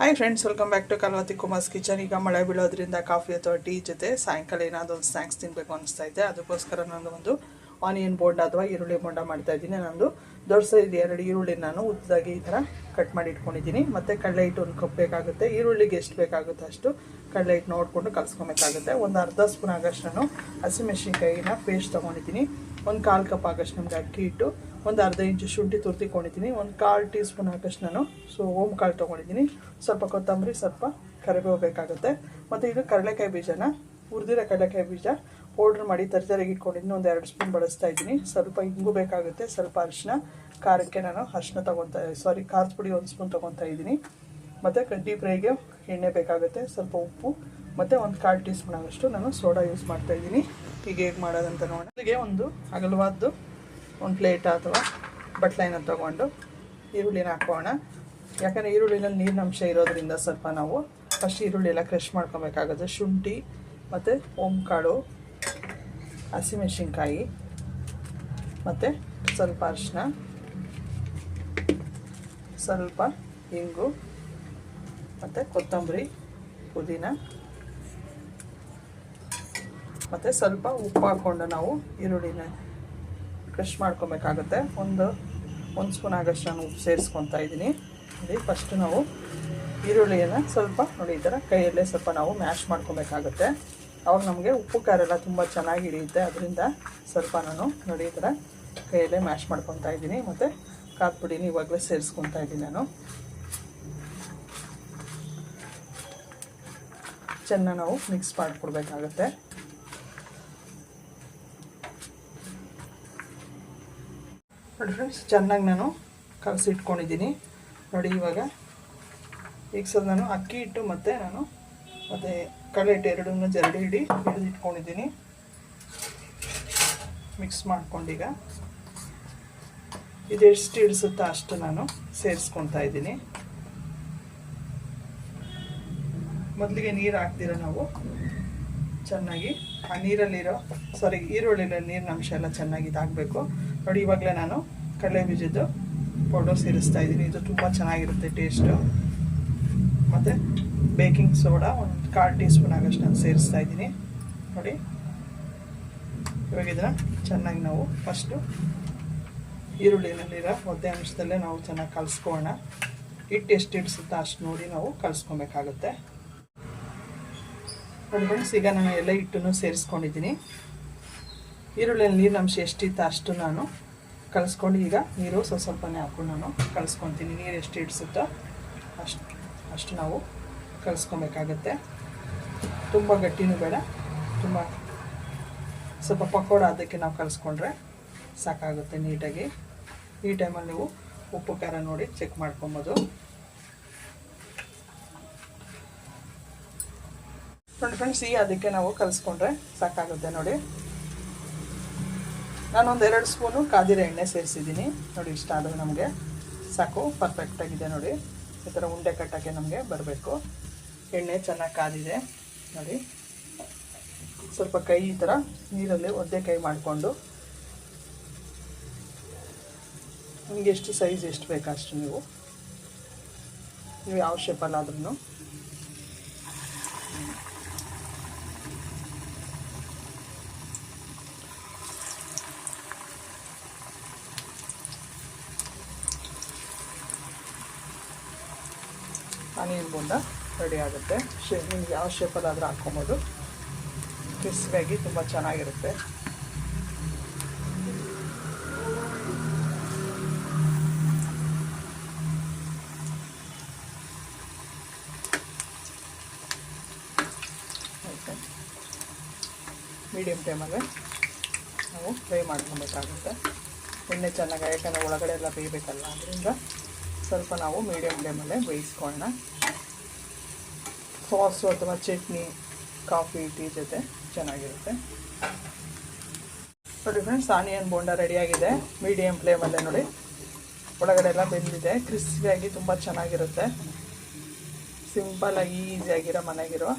Hi friends welcome back to Kalavathi Kumar's kitchen ಈಗ ಮಳೆ ಬೀಳೋದ್ರಿಂದ coffee ಅಥವಾ ಟೀ ಜೊತೆ ಸಾಯಂಕಾಲ ಏನಾದರೂ ಒಂದು ಸ್ನ್ಯಾಕ್ಸ್ ತಿನ್ನಬೇಕು ಅನಿಸ್ತಾ ಇದೆ. ಅದಕ್ಕೋಸ್ಕರ ನಾನು ಒಂದು ಆನಿಯನ್ ಬೋರ್ಡ್ ಅಥವಾ ಈರುಳ್ಳಿ ಬೋಂಡ ಮಾಡ್ತಾ ಇದ್ದೀನಿ. ನಂದು ದೊಡ್ಡ ಎರಡು ಈರುಳ್ಳಿ ನಾನು ಉದ್ದಾಗಿ ಈ ಥರ ಕಟ್ ಮಾಡಿ ಇಟ್ಕೊಂಡಿದ್ದೀನಿ. ಮತ್ತು ಕಡಲೆ ಹಿಟ್ಟು ಒಂದು ಕಪ್ ಬೇಕಾಗುತ್ತೆ. ಈರುಳ್ಳಿಗೆ ಎಷ್ಟು ಬೇಕಾಗುತ್ತೆ ಅಷ್ಟು ಕಡಲೆ ಹಿಟ್ಟು ನೋಡಿಕೊಂಡು ಕಲಿಸ್ಕೊಬೇಕಾಗುತ್ತೆ. ಒಂದು ಅರ್ಧ ಸ್ಪೂನ್ ಆಗಷ್ಟು ನಾನು ಹಸಿಮೆಣ್ಸಿನ್ಕಾಯಿನ ಪೇಸ್ಟ್ ತೊಗೊಂಡಿದ್ದೀನಿ. ಒಂದು ಕಾಲು ಕಪ್ ಆಗೋಷ್ಟು ನಮಗೆ ಅಕ್ಕಿ ಹಿಟ್ಟು ಒಂದು ಅರ್ಧ ಇಂಚು ಶುಂಠಿ ತುರ್ತಿಕೊಂಡಿದ್ದೀನಿ ಒಂದು ಕಾಲು ಟೀ ಸ್ಪೂನ್ ಹಾಕಷ್ಟು ನಾನು. ಸೊ ಓಮ್ ಕಾಳು ತೊಗೊಂಡಿದ್ದೀನಿ. ಸ್ವಲ್ಪ ಕೊತ್ತಂಬರಿ, ಸ್ವಲ್ಪ ಕರಿಬೇವು ಬೇಕಾಗುತ್ತೆ. ಮತ್ತು ಇದು ಕಡಲೆಕಾಯಿ ಬೀಜನ, ಹುರಿದಿರೋ ಕಡಲೆಕಾಯಿ ಬೀಜ ಪೌಡ್ರ್ ಮಾಡಿ ತರತರಿಗೆ ಇಟ್ಕೊಂಡಿದ್ದೀನಿ. ಒಂದು ಎರಡು ಸ್ಪೂನ್ ಬಳಸ್ತಾ ಇದ್ದೀನಿ. ಸ್ವಲ್ಪ ಇಂಗು ಬೇಕಾಗುತ್ತೆ, ಸ್ವಲ್ಪ ಅರಿಶಿನ ಖಾರಕ್ಕೆ ನಾನು ಅರಿಶಿನ ತೊಗೊತಾ ಸಾರಿ ಖಾರದ ಪುಡಿ ಒಂದು ಸ್ಪೂನ್ ತೊಗೊತಾ ಇದ್ದೀನಿ. ಮತ್ತು ಕಡ್ಡಿ ಫ್ರೈಗೆ ಎಣ್ಣೆ ಬೇಕಾಗುತ್ತೆ, ಸ್ವಲ್ಪ ಉಪ್ಪು, ಮತ್ತು ಒಂದು ಕಾಲು ಟೀ ಸ್ಪೂನ್ ಆಗೋಷ್ಟು ನಾನು ಸೋಡಾ ಯೂಸ್ ಮಾಡ್ತಾ ಇದ್ದೀನಿ. ಈಗ ಹೇಗೆ ಮಾಡೋದಂತ ನೋಡೋಣ. ಅದಕ್ಕೆ ಒಂದು ಅಗಲವಾದ್ದು ಒಂದು ಪ್ಲೇಟ್ ಅಥವಾ ಬಟ್ಲೈನ ತೊಗೊಂಡು ಈರುಳ್ಳಿನ ಹಾಕೋಣ. ಯಾಕಂದರೆ ಈರುಳ್ಳಿನಲ್ಲಿ ನೀರಿನಂಶ ಇರೋದ್ರಿಂದ ಸ್ವಲ್ಪ ನಾವು ಫಸ್ಟ್ ಈರುಳ್ಳಿ ಎಲ್ಲ ಕ್ರಷ್ ಮಾಡ್ಕೊಬೇಕಾಗುತ್ತೆ. ಶುಂಠಿ ಮತ್ತು ಓಂಕಾಳು ಹಸಿಮೆಣಸಿನ್ಕಾಯಿ ಮತ್ತು ಸ್ವಲ್ಪ ಅರಿಶಿನ ಸ್ವಲ್ಪ ಇಂಗು ಮತ್ತು ಕೊತ್ತಂಬರಿ, ಪುದೀನ ಮತ್ತು ಸ್ವಲ್ಪ ಉಪ್ಪು ಹಾಕ್ಕೊಂಡು ನಾವು ಈರುಳ್ಳಿನ ಕ್ರಷ್ ಮಾಡ್ಕೊಬೇಕಾಗುತ್ತೆ. ಒಂದು ಒಂದು ಸ್ಪೂನ್ ಆಗಷ್ಟು ನಾನು ಉಪ್ಪು ಸೇರಿಸ್ಕೊತಾ ಇದ್ದೀನಿ. ನೋಡಿ ಫಸ್ಟ್ ನಾವು ಈರುಳ್ಳಿಯನ್ನು ಸ್ವಲ್ಪ ನೋಡಿ, ಈ ಥರ ಕೈಯಲ್ಲೇ ಸ್ವಲ್ಪ ನಾವು ಮ್ಯಾಶ್ ಮಾಡ್ಕೊಬೇಕಾಗುತ್ತೆ. ಅವಾಗ ನಮಗೆ ಉಪ್ಪು, ಖಾರ ಎಲ್ಲ ತುಂಬ ಚೆನ್ನಾಗಿ ಹಿಡಿಯುತ್ತೆ. ಅದರಿಂದ ಸ್ವಲ್ಪ ನಾನು ನೋಡಿ, ಈ ಥರ ಕೈಯಲ್ಲೇ ಮ್ಯಾಶ್ ಮಾಡ್ಕೊತಾ ಇದ್ದೀನಿ. ಮತ್ತು ಖಾರದ ಪುಡಿನ ಇವಾಗಲೇ ಸೇರಿಸ್ಕೊತಾ ಇದ್ದೀನಿ ನಾನು. ಚೆನ್ನಾಗಿ ನಾವು ಮಿಕ್ಸ್ ಮಾಡಿಕೊಡ್ಬೇಕಾಗತ್ತೆ. ನೋಡಿ ಫ್ರೆಂಡ್ಸ್ ಚೆನ್ನಾಗಿ ನಾನು ಕಲಸಿ ಇಟ್ಕೊಂಡಿದ್ದೀನಿ. ನೋಡಿ ಇವಾಗ. ಈಗ ಸಲ ನಾನು ಅಕ್ಕಿ ಹಿಟ್ಟು ಮತ್ತು ನಾನು ಮತ್ತು ಕಡಲೆ ಹಿಟ್ಟು ಎರಡನ್ನೂ ಜರಡಿ ಹಿಡಿ ಹಿಡಿದು ಇಟ್ಕೊಂಡಿದ್ದೀನಿ. ಮಿಕ್ಸ್ ಮಾಡ್ಕೊಂಡೀಗ. ಇದೆಷ್ಟು ಹಿಡಿಸುತ್ತೋ ಅಷ್ಟು ನಾನು ಸೇರಿಸ್ಕೊತಾ ಇದ್ದೀನಿ. ಮೊದಲಿಗೆ ನೀರು ಹಾಕ್ದಿರ ನಾವು? ಚೆನ್ನಾಗಿ. ಆ ನೀರಲ್ಲಿರೋ ಸಾರಿ ಈರುಳ್ಳಿರೋ ನೀರಿನ ಅಂಶ ಎಲ್ಲ ಚೆನ್ನಾಗಿ ಇದಾಗಬೇಕು. ನೋಡಿ, ಇವಾಗಲೇ ನಾನು ಕಡಲೆ ಬೀಜದ್ದು ಪೌಡರ್ ಸೇರಿಸ್ತಾ ಇದ್ದೀನಿ. ಇದು ತುಂಬ ಚೆನ್ನಾಗಿರುತ್ತೆ ಟೇಸ್ಟು ಮತ್ತು ಬೇಕಿಂಗ್ ಸೋಡಾ ಒಂದು ಕಾಲು ಟೀ ಸ್ಪೂನ್ ಆಗಷ್ಟು ನಾನು ಸೇರಿಸ್ತಾ ಇದ್ದೀನಿ. ನೋಡಿ, ಇವಾಗ ಇದನ್ನು ಚೆನ್ನಾಗಿ ನಾವು ಫಸ್ಟು ಈರುಳ್ಳಿನಲ್ಲಿರೋ ಒದ್ದೆ ಅಂಶದಲ್ಲೇ ನಾವು ಚೆನ್ನಾಗಿ ಕಲಿಸ್ಕೊಳ್ಳೋಣ. ಹಿಟ್ಟು ಎಷ್ಟು ಇಡಿಸುತ್ತಾ ಅಷ್ಟು ನೋಡಿ ನಾವು ಕಲಿಸ್ಕೊಬೇಕಾಗುತ್ತೆ. ನೋಡಿ ಈಗ ನಾನು ಎಲ್ಲ ಹಿಟ್ಟನ್ನು ಸೇರಿಸ್ಕೊಂಡಿದ್ದೀನಿ. ಈರುಳ್ಳಿಯಲ್ಲಿ ನೀರಿನ ಅಂಶ ಎಷ್ಟಿತ್ತು ಅಷ್ಟು ನಾನು ಕಲಿಸ್ಕೊಂಡು ಈಗ ನೀರು ಸ್ವಲ್ಪ ಸ್ವಲ್ಪನೇ ಹಾಕ್ಕೊಂಡು ನಾನು ಕಲಿಸ್ಕೊತೀನಿ. ನೀರು ಎಷ್ಟು ಇಡಿಸುತ್ತೋ ಅಷ್ಟು ಅಷ್ಟು ನಾವು ಕಲಿಸ್ಕೊಬೇಕಾಗತ್ತೆ. ತುಂಬ ಗಟ್ಟಿನೂ ಬೇಡ. ತುಂಬ ಸ್ವಲ್ಪ ಪಕೋಡ ಅದಕ್ಕೆ ನಾವು ಕಲಿಸ್ಕೊಂಡ್ರೆ ಸಾಕಾಗುತ್ತೆ ನೀಟಾಗಿ. ಈ ಟೈಮಲ್ಲಿ ನೀವು ಉಪ್ಪು, ಖಾರ ನೋಡಿ ಚೆಕ್ ಮಾಡ್ಕೊಬೋದು. ಫ್ರೆಂಡ್ ಫ್ರೆಂಡ್ಸ್ ಈ ಅದಕ್ಕೆ ನಾವು ಕಲಿಸ್ಕೊಂಡ್ರೆ ಸಾಕಾಗುತ್ತೆ ನೋಡಿ. ನಾನೊಂದು ಎರಡು ಸ್ಪೂನು ಕಾದಿರ ಎಣ್ಣೆ ಸೇರಿಸಿದ್ದೀನಿ. ನೋಡಿ, ಇಷ್ಟ ಆದರೆ ನಮಗೆ ಸಾಕು ಪರ್ಫೆಕ್ಟಾಗಿದೆ ನೋಡಿ. ಈ ಥರ ಉಂಡೆ ಕಟ್ಟೋಕ್ಕೆ ನಮಗೆ ಬರಬೇಕು. ಎಣ್ಣೆ ಚೆನ್ನಾಗಿ ಕಾದಿದೆ. ನೋಡಿ. ಸ್ವಲ್ಪ ಕೈ ಈ ಥರ ನೀರಲ್ಲಿ ಒದ್ದೆ ಕೈ ಮಾಡಿಕೊಂಡು. ನಿಮಗೆ ಎಷ್ಟು ಸೈಜ್ ಎಷ್ಟು ಬೇಕು ಅಷ್ಟು ನೀವು. ನೀವು ಯಾವ ಶೇಪಲ್ಲಾದ್ರೂ ಆನಿಯನ್ ಬೋಂಡ ರೆಡಿ ಆಗುತ್ತೆ. ಶೇ, ನಿಮ್ಗೆ ಯಾವ ಶೇಪಲ್ಲಾದರೂ ಹಾಕ್ಕೊಬೋದು. ಕ್ರಿಸ್ಪಿಯಾಗಿ ತುಂಬ ಚೆನ್ನಾಗಿರುತ್ತೆ. ಮೀಡಿಯಮ್ ಟೈಮಲ್ಲೇ ನಾವು ಫ್ರೈ ಮಾಡ್ಕೊಬೇಕಾಗುತ್ತೆ. ಎಣ್ಣೆ ಚೆನ್ನಾಗಿ, ಯಾಕಂದರೆ ಒಳಗಡೆ ಎಲ್ಲ ಬೇಯಬೇಕಲ್ಲ, ಅದರಿಂದ ಸ್ವಲ್ಪ ನಾವು ಮೀಡಿಯಮ್ ಫ್ಲೇಮಲ್ಲೇ ಬೇಯಿಸ್ಕೊಳ್ಳೋಣ. ಸಾಸು ಅಥವಾ ಚಟ್ನಿ ಕಾಫಿ ಟೀ ಜೊತೆ ಚೆನ್ನಾಗಿರುತ್ತೆ. ನೋಡಿ ಫ್ರೆಂಡ್ಸ್ ಆನಿಯನ್ ಬೋಂಡ ರೆಡಿಯಾಗಿದೆ ಮೀಡಿಯಮ್ ಫ್ಲೇಮಲ್ಲೇ ನೋಡಿ. ಒಳಗಡೆ ಎಲ್ಲ ಬೆಂದಿದೆ. ಕ್ರಿಸ್ಪಿಯಾಗಿ ತುಂಬ ಚೆನ್ನಾಗಿರುತ್ತೆ. ಸಿಂಪಲಾಗಿ ಈಸಿಯಾಗಿರೋ ಮನೆಗಿರೋ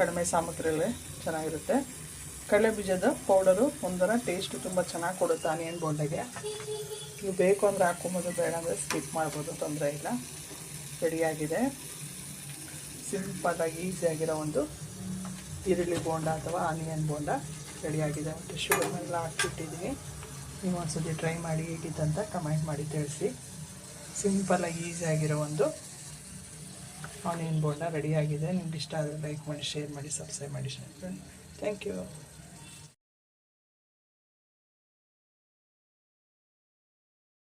ಕಡಿಮೆ ಸಾಮಗ್ರಿಗಳೇ ಚೆನ್ನಾಗಿರುತ್ತೆ. ಕಡಲೆ ಬೀಜದ ಪೌಡರು ಒಂಥರ ಟೇಸ್ಟು ತುಂಬ ಚೆನ್ನಾಗಿ ಕೊಡುತ್ತೆ ಆನಿಯನ್ ಬೋಂಡೆಗೆ. ನೀವು ಬೇಕು ಅಂದರೆ ಹಾಕ್ಕೊಬೋದು, ಬೇಡ ಅಂದರೆ ಸ್ಕಿಪ್ ಮಾಡ್ಬೋದು, ತೊಂದರೆ ಇಲ್ಲ. ರೆಡಿಯಾಗಿದೆ. ಸಿಂಪಲಾಗಿ ಈಸಿಯಾಗಿರೋ ಒಂದು ಈರುಳ್ಳಿ ಬೋಂಡ ಅಥವಾ ಆನಿಯನ್ ಬೋಂಡ ರೆಡಿಯಾಗಿದೆ. ಮತ್ತು ಶುಗರ್ನೆಲ್ಲ ಹಾಕಿಟ್ಟಿದ್ದೀನಿ ನೀವು ಒಂದ್ಸತಿ ಟ್ರೈ ಮಾಡಿ ಹೇಗಿದ್ದಂತ ಕಮೆಂಟ್ ಮಾಡಿ ತಿಳಿಸಿ. ಸಿಂಪಲಾಗಿ ಈಸಿಯಾಗಿರೋ ಒಂದು ಆನಿಯನ್ ಬೋಂಡ ರೆಡಿಯಾಗಿದೆ. ನಿಮ್ಗೆ ಇಷ್ಟ ಆದರೆ ಲೈಕ್ ಮಾಡಿ ಶೇರ್ ಮಾಡಿ ಸಬ್ಸ್ಕ್ರೈಬ್ ಮಾಡಿ ಥ್ಯಾಂಕ್ ಯು